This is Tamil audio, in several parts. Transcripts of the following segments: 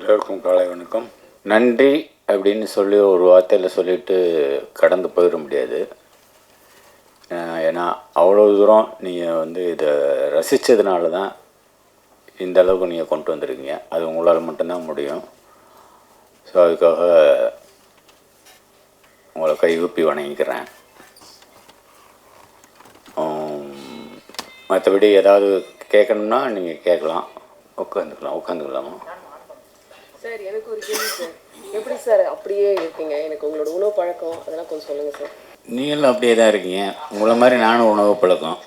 எல்லோருக்கும் காலை வணக்கம் நன்றி அப்படின்னு சொல்லி ஒரு வார்த்தையில் சொல்லிட்டு கடந்து போயிட முடியாது. ஏன்னா அவ்வளோ தூரம் நீங்கள் வந்து இதை ரசித்ததுனால தான் இந்த அளவுக்கு நீங்கள் கொண்டு வந்திருக்கீங்க. அது உங்களால் மட்டும்தான் முடியும். ஸோ அதுக்காக உங்களை கைகூப்பி வணங்கிக்கிறேன். மற்றபடி ஏதாவது கேட்கணும்னா நீங்கள் கேட்கலாம். உட்காந்துக்கலாம் உட்காந்துக்கலாமா? சார் எனக்கு ஒரு கேள்வி சார் எப்படி சார் அப்படியே இருக்கீங்க? எனக்கு உங்களோட உணவு பழக்கம் அதெல்லாம் கொஞ்சம் சொல்லுங்க சார் நீங்களும் அப்படியே தான் இருக்கீங்க. உங்களை மாதிரி நானும் உணவு பழக்கம்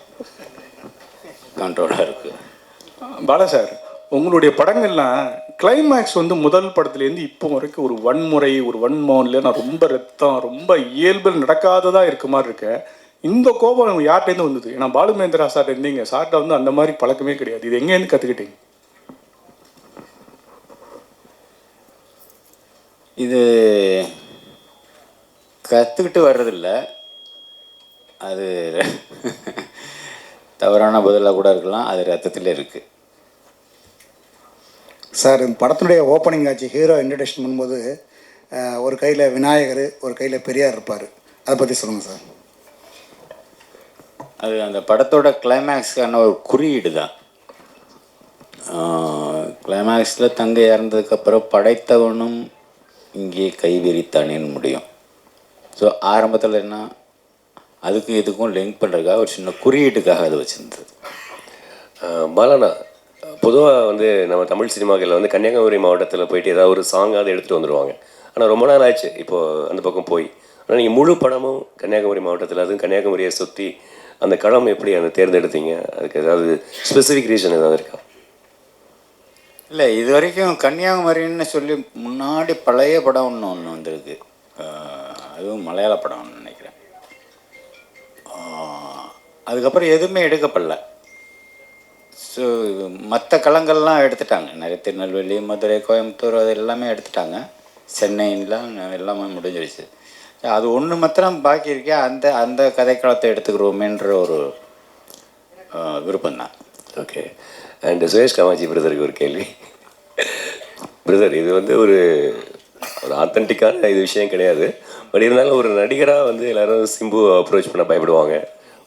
கண்ட்ரோலாக இருக்குது பாலா சார் உங்களுடைய படங்கள்லாம் கிளைமேக்ஸ் வந்து முதல் படத்துலேருந்து இப்போ வரைக்கும் ஒரு வன்முறை ஒரு வன்மோன்ல நான் ரொம்ப ரத்தம் ரொம்ப இயல்பில் நடக்காததாக இருக்க மாதிரி இருக்கேன் இந்த கோபம் யார்கிட்டேருந்து வந்தது? ஏன்னா பாலுமேந்திரா சார் இருந்தீங்க. சார்ட்ட வந்து அந்த மாதிரி பழக்கமே கிடையாது. இது எங்கேருந்து கற்றுக்கிட்டீங்க இது கற்றுக்கிட்டு வர்றதில்ல. அது தவறான பதிலாக கூட இருக்கலாம். அது ரத்தத்தில் இருக்குது சார் இந்த படத்தினுடைய ஓப்பனிங் ஆச்சு ஹீரோ இன்ட்ரடக்ஷன் பண்ணும்போது ஒரு கையில் விநாயகர் ஒரு கையில் பெரியார் இருப்பார். அதை பற்றி சொல்லுங்கள் சார். அது அந்த படத்தோட கிளைமேக்ஸ்க்கான ஒரு குறியீடு தான். கிளைமேக்ஸில் தங்கை இறந்ததுக்கப்புறம் படைத்தவனும் இங்கே கைவிரித்தானேன்னு முடியும். ஸோ ஆரம்பத்தில் என்ன? அதுக்கும் இதுக்கும் லிங்க் பண்ணுறதுக்காக ஒரு சின்ன குறியீட்டுக்காக அது வச்சுருந்தது. பலனா பொதுவாக வந்து நம்ம தமிழ் சினிமாக்களில் வந்து கன்னியாகுமரி மாவட்டத்தில் போயிட்டு ஏதாவது ஒரு சாங்காவது எடுத்துகிட்டு வந்துடுவாங்க ஆனால் ரொம்ப நாள் ஆச்சு இப்போது அந்த பக்கம் போய். ஆனால் நீங்கள் முழு படமும் கன்னியாகுமரி மாவட்டத்தில் அதுவும் கன்னியாகுமரியை சுற்றி அந்த களம் எப்படி அந்த தேர்ந்தெடுத்தீங்க? அதுக்கு ஏதாவது ஸ்பெசிஃபிக் ரீசன் ஏதாவது இருக்கா? இல்லை இது வரைக்கும் கன்னியாகுமரின்னு சொல்லி முன்னாடி பழைய படம் ஒன்று ஒன்று வந்திருக்கு. அதுவும் மலையாள ஒன்று நினைக்கிறேன். அதுக்கப்புறம் எதுவுமே எடுக்கப்படல. ஸோ மற்ற களங்கள்லாம் எடுத்துட்டாங்க. நிறைய திருநெல்வேலி மதுரை கோயம்புத்தூர் அது எல்லாமே எடுத்துட்டாங்க. சென்னைலாம் எல்லாமே முடிஞ்சிருச்சு. அது ஒன்று மாத்திரம் பாக்கி இருக்கே அந்த அந்த கதைக்களத்தை எடுத்துக்கிறோமேன்ற ஒரு விருப்பம் தான் ஓகே அண்ட் சுரேஷ் காமாஜி பிரதருக்கு ஒரு கேள்வி. பிரதர் இது வந்து ஒரு ஒரு ஆத்தென்டிக்கான இது விஷயம் கிடையாது. பட் இருந்தாலும் ஒரு நடிகராக வந்து எல்லாரும் சிம்பு அப்ரோச் பண்ண பயப்படுவாங்க.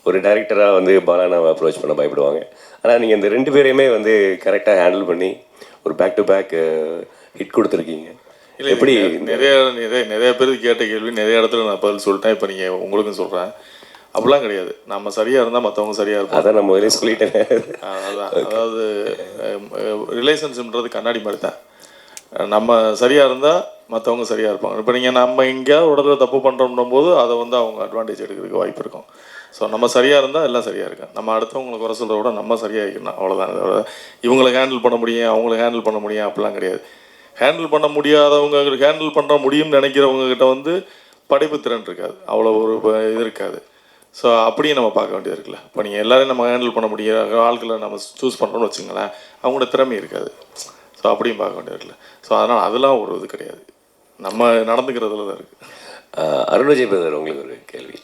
ஒரு டைரக்டராக வந்து பாலானாவை அப்ரோச் பண்ண பயப்படுவாங்க. ஆனால் நீங்கள் இந்த ரெண்டு பேரையுமே வந்து கரெக்டாக ஹேண்டில் பண்ணி ஒரு பேக் டு பேக் ஹிட் கொடுத்துருக்கீங்க. இல்லை எப்படி நிறைய நிறைய நிறைய பேருக்கு கேட்ட கேள்வி நிறைய இடத்துல நான் பதில் சொல்லிட்டேன். இப்போ நீங்கள் உங்களுக்கும் சொல்கிறேன் அப்படிலாம் கிடையாது. நம்ம சரியாக இருந்தால் மற்றவங்க சரியாக இருப்பாங்க. அதான் நான் முதலே சொல்லிட்டேன். அதான். அதாவது ரிலேஷன்ஷிப்ன்றது கண்ணாடி மாதிரி தான். நம்ம சரியாக இருந்தால் மற்றவங்க சரியாக இருப்பாங்க. இப்போ நீங்கள் நம்ம எங்கேயாவது ஒரு இடத்துல தப்பு பண்ணுறோம் போது அதை வந்து அவங்க அட்வான்டேஜ் எடுக்கிறதுக்கு வாய்ப்பு இருக்கும். ஸோ நம்ம சரியாக இருந்தால் எல்லாம் சரியாக இருக்கும். நம்ம அடுத்தவங்களை குறை சொல்கிறத விட நம்ம சரியாக இருக்கணும். அவ்வளோதான் இவங்களை ஹேண்டில் பண்ண முடியும் அவங்கள ஹேண்டில் பண்ண முடியும் அப்படிலாம் கிடையாது. ஹேண்டில் பண்ண முடியாதவங்க ஹேண்டில் பண்ண முடியும்னு நினைக்கிறவங்க கிட்ட வந்து படைப்பு திறன் இருக்காது. அவ்வளோ ஒரு இது இருக்காது. ஸோ அப்படியே நம்ம பார்க்க வேண்டியது இருக்குல்ல. இப்போ நீங்கள் எல்லாரையும் நம்ம ஹேண்டில் பண்ண முடிய ஆட்களை நம்ம சூஸ் பண்ணுறோம்னு வச்சுங்களேன் அவங்களோட திறமை இருக்காது. ஸோ அப்படியும் பார்க்க வேண்டியது இருக்குல்ல. ஸோ அதனால் அதெல்லாம் ஒரு இது கிடையாது. நம்ம நடந்துக்கிறதுல தான் இருக்குது அருண் விஜய் பிரதர் உங்களுக்கு ஒரு கேள்வி.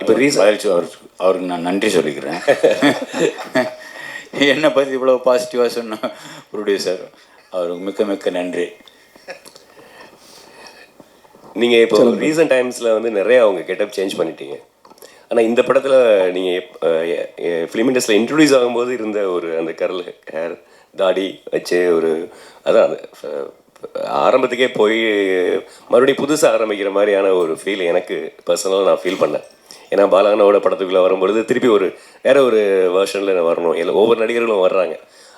இப்போ ரீசன் அவருக்கு அவருக்கு நான் நன்றி சொல்லிக்கிறேன். என்னை பற்றி இவ்வளோ பாசிட்டிவாக சொன்ன ப்ரொடியூசர் அவருக்கு மிக்க மிக்க நன்றி. நீங்கள் இப்போ ரீசெண்ட் டைம்ஸில் வந்து நிறைய அவங்க கெட்டப் சேஞ்ச் பண்ணிட்டீங்க. ஆனால் இந்த படத்தில் நீங்கள் ஃபிலிம் இண்டஸ்ட்ரியில் இன்ட்ரடியூஸ் ஆகும்போது இருந்த ஒரு அந்த கரல் ஹேர் தாடி வச்சு ஒரு அதான் ஆரம்பத்துக்கே போய் மறுபடியும் புதுசாக ஆரம்பிக்கிற மாதிரியான ஒரு ஃபீல் எனக்கு பர்சனலாக நான் ஃபீல் பண்ணேன். ஏன்னா பாலானோட படத்துக்குள்ளே வரும்பொழுது திருப்பி ஒரு வேற ஒரு வேர்ஷனில் வரணும். இல்லை ஒவ்வொரு நடிகர்களும் வர்றாங்க.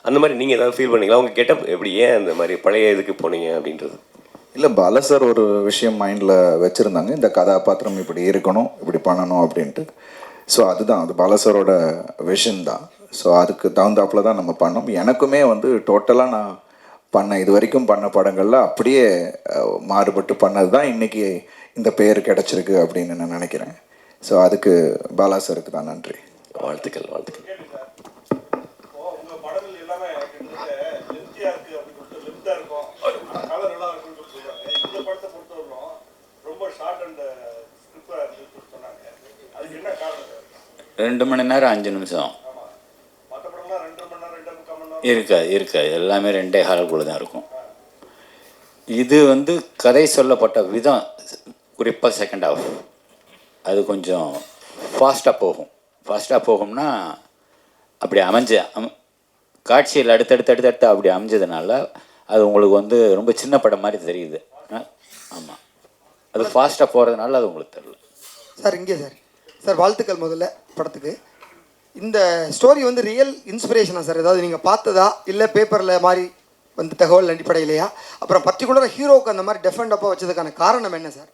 அந்த மாதிரி நீங்கள் ஏதாவது ஃபீல் பண்ணீங்களா? அவங்க கெட்டப் எப்படி ஏன் அந்த மாதிரி பழைய இதுக்கு போனீங்க அப்படின்றது? இல்லை பால சார் ஒரு விஷயம் மைண்டில் வச்சுருந்தாங்க. இந்த கதாபாத்திரம் இப்படி இருக்கணும் இப்படி பண்ணணும் அப்படின்ட்டு. ஸோ அதுதான். அது பால சாரோட விஷன் தான். ஸோ அதுக்கு தகுந்தாப்புல தான் நம்ம பண்ணோம். எனக்குமே வந்து டோட்டலாக நான் பண்ண இது வரைக்கும் பண்ண படங்களில் அப்படியே மாறுபட்டு பண்ணது தான் இன்றைக்கி இந்த பேர் கிடச்சிருக்கு அப்படின்னு நான் நினைக்கிறேன். ஸோ அதுக்கு பாலா சாருக்கு தான் நன்றி. வாழ்த்துக்கள் வாழ்த்துக்கள். எல்லாமே ரெண்டு மணி நேரம் அஞ்சு நிமிஷம். நேரம் இருக்காது இருக்காது. எல்லாமே ரெண்டே காலுக்குள்ளே தான் இருக்கும். இது வந்து கதை சொல்லப்பட்ட விதம் குறிப்பாக செகண்ட் ஹாஃப் அது கொஞ்சம் ஃபாஸ்ட்டாக போகும். ஃபாஸ்ட்டாக போகும்னா அப்படி அமைஞ்ச அம் காட்சியில் அடுத்தடுத்து அடுத்தடுத்து அப்படி அமைஞ்சதுனால அது உங்களுக்கு வந்து ரொம்ப சின்ன படம் மாதிரி தெரியுது. ஆமாம் அது ஃபாஸ்ட்டாக போகிறதுனால அது உங்களுக்கு தெரியல. சார் இங்கே சார் சார் வாழ்த்துக்கள் முதல்ல படத்துக்கு. இந்த ஸ்டோரி வந்து ரியல் இன்ஸ்பிரேஷனா சார் ஏதாவது நீங்கள் பார்த்ததா? இல்லை பேப்பரில் மாதிரி வந்து தகவல் அடிப்படையிலையா? அப்புறம் பர்டிகுலராக ஹீரோவுக்கு அந்த மாதிரி டெஃபண்ட் அப்போ வச்சதுக்கான காரணம் என்ன சார்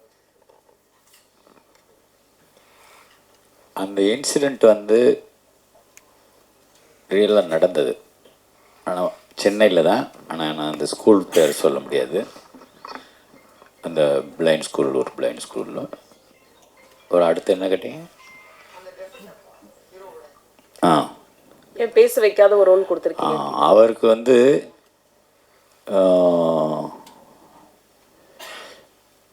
அந்த இன்சிடெண்ட் வந்து ரியலாக நடந்தது. ஆனால் சென்னையில் தான். ஆனால் நான் அந்த ஸ்கூல் பேர் சொல்ல முடியாது. அந்த பிளைண்ட் ஸ்கூல் ஒரு பிளைண்ட் ஸ்கூலில் ஒரு அடுத்து என்ன கேட்டீங்க? ஆ. பேச வைக்காத ஒரு ரோல் கொடுத்துருக்கீங்க? அவருக்கு வந்து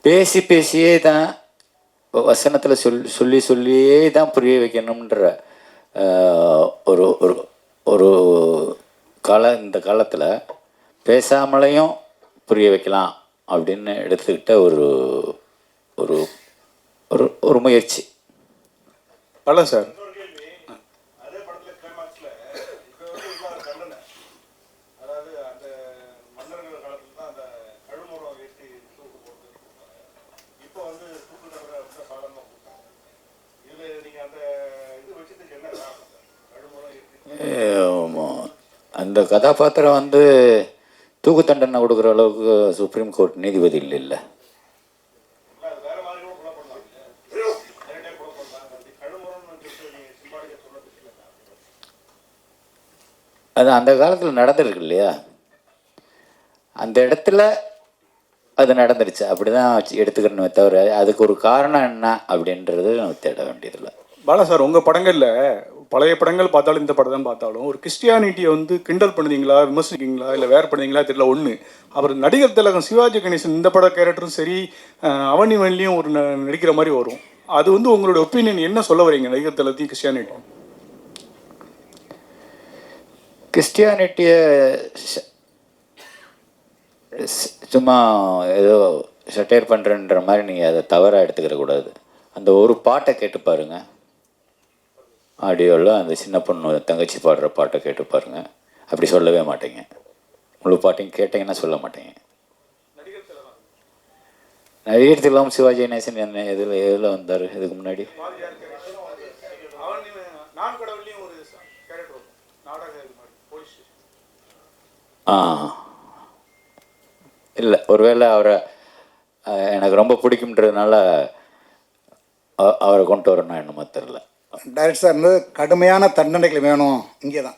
பேசி பேசியே தான் வசனத்தில் சொல் சொல்லி சொல்லியே தான் புரிய வைக்கணுன்ற ஒரு ஒரு ஒரு கால இந்த காலத்தில் பேசாமலையும் புரிய வைக்கலாம். அப்படின்னு எடுத்துக்கிட்ட ஒரு ஒரு ஒரு ஒரு முயற்சி பல சார். அந்த கதாபாத்திரம் வந்து தூக்கு தண்டனை கொடுக்குற அளவுக்கு சுப்ரீம் கோர்ட் நீதிபதி இல்லை அது அந்த காலத்தில் நடந்திருக்கு இல்லையா? அந்த இடத்துல அது நடந்துருச்சு. அப்படி தான் எடுத்துக்கணுமே தவிர அதுக்கு ஒரு காரணம் என்ன அப்படின்றது நம்ம தேட வேண்டியதில்லை. பாலா சார் உங்கள் படங்களில் பழைய படங்கள் பார்த்தாலும் இந்த படம் தான் பார்த்தாலும் ஒரு கிறிஸ்டியானிட்டியை வந்து கிண்டல் பண்ணுறீங்களா விமர்சிக்கீங்களா இல்லை வேறு பண்ணுறீங்களா தெரியல ஒன்று அப்புறம் நடிகர் திலகம் சிவாஜி கணேசன் இந்த பட கேரக்டரும் சரி அவனி வள்ளியும் ஒரு ந- நடிக்கிற மாதிரி வரும். அது வந்து உங்களுடைய ஒப்பீனியன் என்ன சொல்ல வரீங்க நடிகர் திலகத்தையும் கிறிஸ்டியானிட்டி கிறிஸ்டியானிட்டியை சும்மா ஏதோ சட்டையர் பண்ணுறன்ற மாதிரி நீங்கள் அதை தவறாக எடுத்துக்கிற கூடாது அந்த ஒரு பாட்டை கேட்டு பாருங்கள் ஆடியோவில் அந்த சின்ன பொண்ணு தங்கச்சி பாடுற பாட்டை கேட்டு பாருங்கள் அப்படி சொல்லவே மாட்டேங்க. முழு பாட்டையும் கேட்டிங்கன்னா சொல்ல மாட்டேங்க. நடிகர் திலகம் சிவாஜி கணேசன் என்ன எதில் எதில் வந்தார் இதுக்கு முன்னாடி? ஆ. இல்லை ஒருவேளை அவரை எனக்கு ரொம்ப பிடிக்கும்ன்றதுனால அவரை கொண்டு வரணும் என்னமோ தெரில டைரக்டர் சார் வந்து கடுமையான தண்டனைகள் வேணும். இங்கே தான்.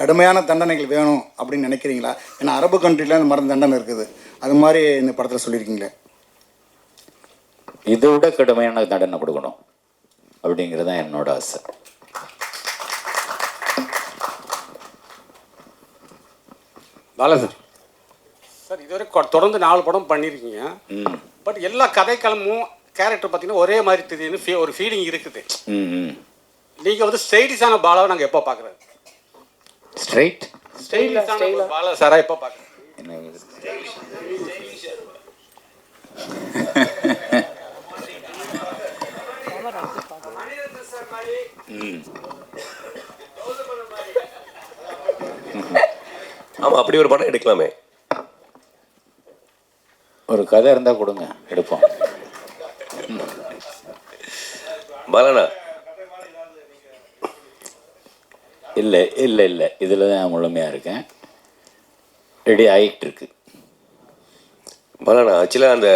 கடுமையான தண்டனைகள் வேணும் அப்படின்னு நினைக்கிறீங்களா? ஏன்னா அரபு கண்ட்ரியில் இந்த மாதிரி தண்டனை இருக்குது. அது மாதிரி இந்த படத்தில் சொல்லியிருக்கீங்களே. இதை விட கடுமையான தண்டனை கொடுக்கணும். அப்படிங்கிறது தான் என்னோட ஆசை. பாலா சார். சார் இதுவரை தொடர்ந்து நாலு படம் பண்ணியிருக்கீங்க. பட் எல்லா கதைக்களமும் கேரக்டர் பார்த்தீங்கன்னா ஒரே மாதிரி தெரியுதுன்னு ஃபீ- ஒரு ஃபீலிங் இருக்குது. நீங்கள் வந்து ஸ்டைலிஷான பாலாவை நாங்கள் எப்போ பார்க்குறது ஸ்ட்ரைட் ஸ்டைலிஷான பாலா சாரா எப்போ பார்க்குறது ஆமாம் அப்படி ஒரு படம் எடுக்கலாமே. ஒரு கதை இருந்தால் கொடுங்க எடுப்போம். பலனா. இல்லை இல்லை இல்லை. இதில் தான் முழுமையாக இருக்கேன். ரெடி ஆகிட்டு இருக்கு பலனா ஆக்சுவலாக அந்த